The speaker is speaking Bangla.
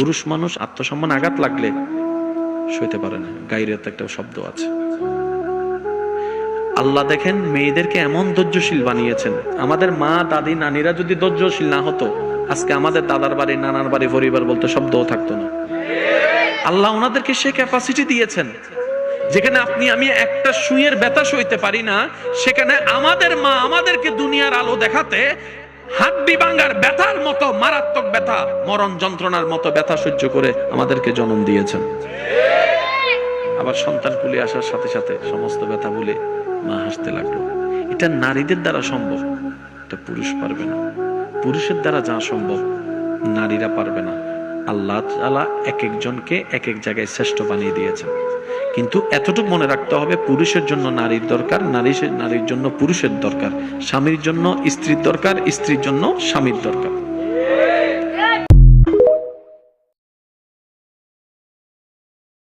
পুরুষ মানুষ আত্মসম্মান আঘাত লাগলে সইতে পারে না। গাইরের একটা শব্দ আছে। আল্লাহ দেখেন, মেয়েদেরকে এমন ধৈর্যশীল বানিয়েছেন। আমাদের মা, দাদি, নানিরা যদি ধৈর্যশীল না হতো, আজকে আমাদের দাদার বাড়ি, নানার বাড়ি পরিবার বলতে শব্দও থাকতো না। আল্লাহ ওনাদেরকে সে ক্যাপাসিটি দিয়েছেন। যেখানে আপনি, আমি একটা সুইয়ের ব্যথা সইতে পারি না, সেখানে আমাদের মা আমাদেরকে দুনিয়ার আলো দেখাতে হাড্ডি ভাঙ্গার ব্যথার মতো, মারাত্মক ব্যথা, মরণ যন্ত্রণার মতো ব্যথা সহ্য করে আমাদেরকে জন্ম দিয়েছেন। আবার সন্তান কুলে আসার সাথে সাথে সমস্ত ব্যথা বলে মা হাসতে লাগল। এটা নারীদের দ্বারা সম্ভব, এটা পুরুষ পারবে না। পুরুষের দ্বারা যা সম্ভব, নারীরা পারবে না। আল্লাহ তালা এক একজনকে এক এক জায়গায় শ্রেষ্ঠ বানিয়ে দিয়েছেন। কিন্তু এতটুকু মনে রাখতে হবে, পুরুষের জন্য নারীর দরকার নারী নারীর জন্য পুরুষের দরকার, স্বামীর জন্য স্ত্রীর দরকার, স্ত্রীর জন্য স্বামীর দরকার।